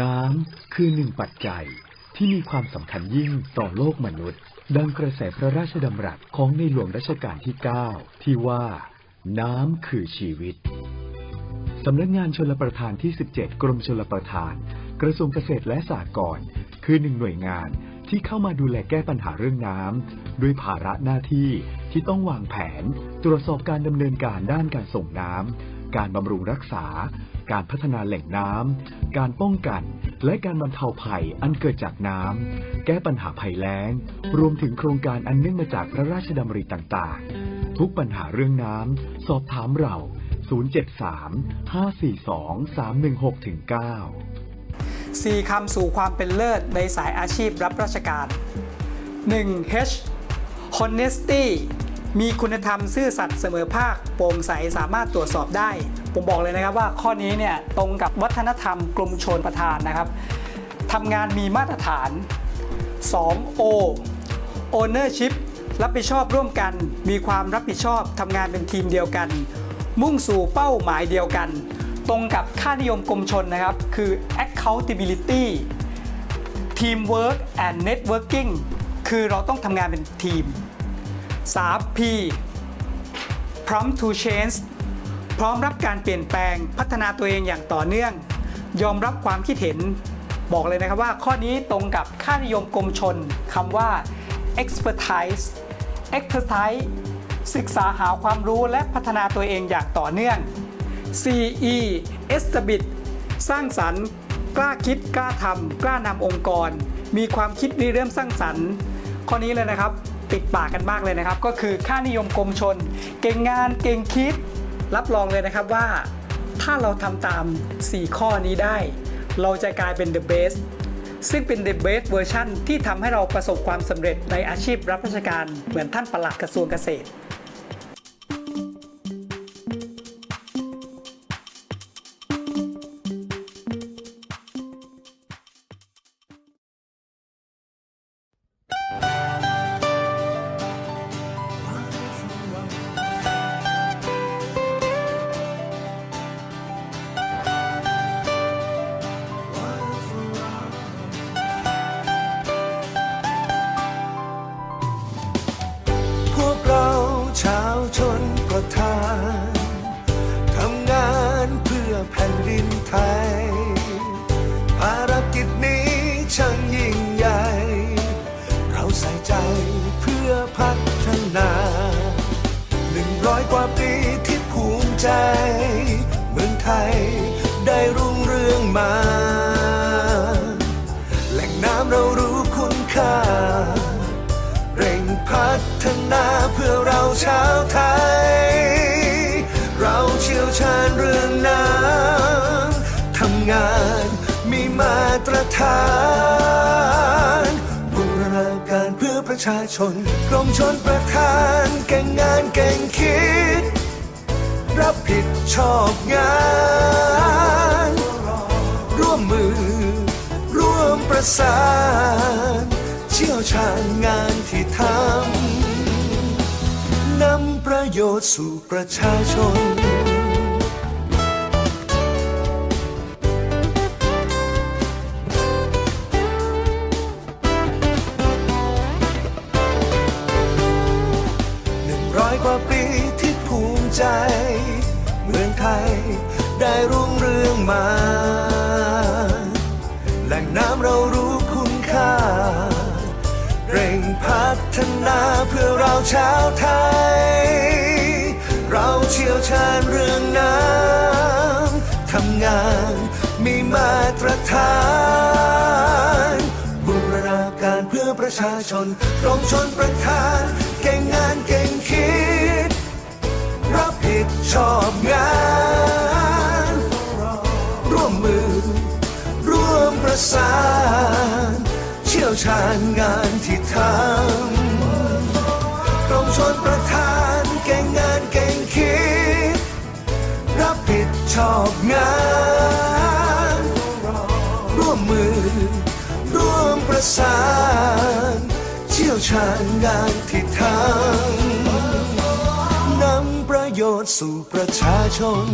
น้ำคือหนึ่งปัจจัยที่มีความสำคัญยิ่งต่อโลกมนุษย์ ดังกระแสพระราชดำรัสของในหลวงรัชกาลที่ 9 ที่ว่า น้ำคือชีวิต สำนักงานชลประทานที่ 17 กรมชลประทาน กระทรวงเกษตรและสหกรณ์คือหนึ่งหน่วยงานที่เข้ามาดูแลแก้ปัญหาเรื่องน้ำด้วยภาระหน้าที่ที่ต้องวางแผน ตรวจสอบการดำเนินการด้านการส่งน้ำ การบำรุงรักษา การพัฒนาแหล่งน้ำ การป้องกัน และการบรรเทาภัยอันเกิดจากน้ำ แก้ปัญหาภัยแล้ง รวมถึงโครงการอันเนื่องมาจากพระราชดำริต่างๆ ทุกปัญหาเรื่องน้ำ สอบถามเรา 073-542-316-9สี่คำสู่ความเป็นเลิศในสายอาชีพรับราชการ 1. H honesty มีคุณธรรมซื่อสัตย์เสมอภาคโปร่งใสสามารถตรวจสอบได้ ผมบอกเลยนะครับว่าข้อนี้เนี่ยตรงกับวัฒนธรรมกรมชนประทานนะครับทำงานมีมาตรฐาน 2. O ownership รับผิดชอบร่วมกัน มีความรับผิดชอบทำงานเป็นทีมเดียวกัน มุ่งสู่เป้าหมายเดียวกัน ตรงกับค่านิยมกรมชนนะครับ คือ accountability teamwork and networking คือเราต้องทำงานเป็นทีม 3P prompt to change พร้อมรับการเปลี่ยนแปลงพัฒนาตัวเองอย่างต่อเนื่อง ยอมรับความคิดเห็น บอกเลยนะครับว่าข้อนี้ตรงกับค่านิยมกรมชนคำว่า expertise expertise ศึกษาหาความรู้และพัฒนาตัวเองอย่างต่อเนื่อง CE establish สร้างสรรค์ กล้าคิดกล้าทำกล้านำองค์กร มีความคิดริเริ่มสร้างสรรค์ ข้อนี้เลยนะครับ ติดปากกันมากเลยนะครับ ก็คือค่านิยมกรมชน เก่งงานเก่งคิด รับรองเลยนะครับว่า ถ้าเราทำตาม 4 ข้อนี้ได้ เราจะกลายเป็น the best ซึ่งเป็น the best version ที่ทำให้เราประสบความสำเร็จในอาชีพรับราชการเหมือนท่านปลัดกระทรวงเกษตร ใจเพื่อพัฒนาหนึ่งร้อยกว่าปีที่ภูมิใจ เมืองไทยได้รุ่งเรืองมา แหล่งน้ำเรารู้คุณค่า เร่งพัฒนาเพื่อเราชาวไทย เราเชี่ยวชาญเรื่องน้ำทำงานมีมาตรฐาน ชาชน กรมชนประทานเก่งงานเก่งคิด รับผิดชอบงาน ร่วมมือ ร่วมประสาน เชี่ยวชาญงานที่ทำนำประโยชน์สู่ประชาชน ใจเมืองไทยได้รุ่งเรืองมา แหล่งน้ำเรารู้คุณค่า เร่งพัฒนาเพื่อเราชาวไทย เราเชี่ยวชาญเรื่องน้ำทำงานมีมาตรฐานบูรณาการเพื่อประชาชนกรมชนประทาน ชี่ยวชาญงานที่ทำกรมชนประทานเก่งงานเก่งคิด รับผิดชอบงาน ร่วมมือ ร่วมประสาน เชี่ยวชาญงานที่ทำนำประโยชน์สู่ประชาชน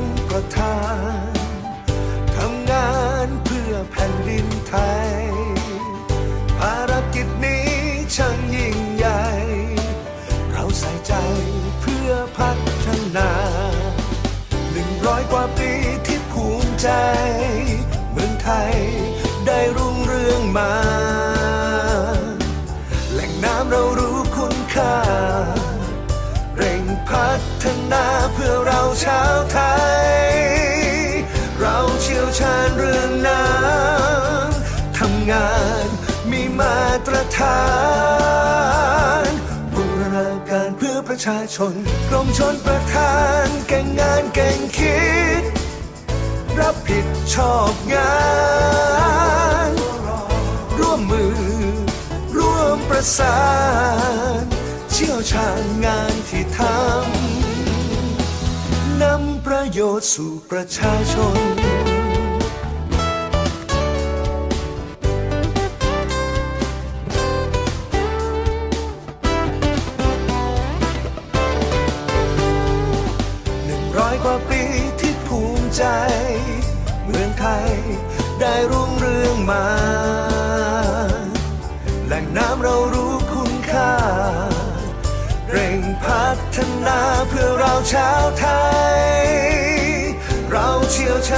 นประทานทำงานเพื่อแผ่นดินไทย ภารกิจนี้ช่างยิ่งใหญ่ เราใส่ใจเพื่อพัฒนาหนึ่งร้อยกว่าปีที่ภูมิใจ เมืองไทยได้รุ่งเรืองมา แหล่งน้ำเรารู้คุณค่า เร่งพัฒนาเพื่อเราชาวไทย ตรฐานบูรณาการเพื่อประชาชน กรมชนประทานเก่งงานเก่งคิด รับผิดชอบงาน ร่วมมือ ร่วมประสาน เชี่ยวชาญงานที่ทำนำประโยชน์สู่ประชาชน ได้รุ่งเรืองมา แหล่งน้ำเรารู้คุณค่า เร่งพัฒนาเพื่อเราชาวไทย เราเชี่ยวชาญ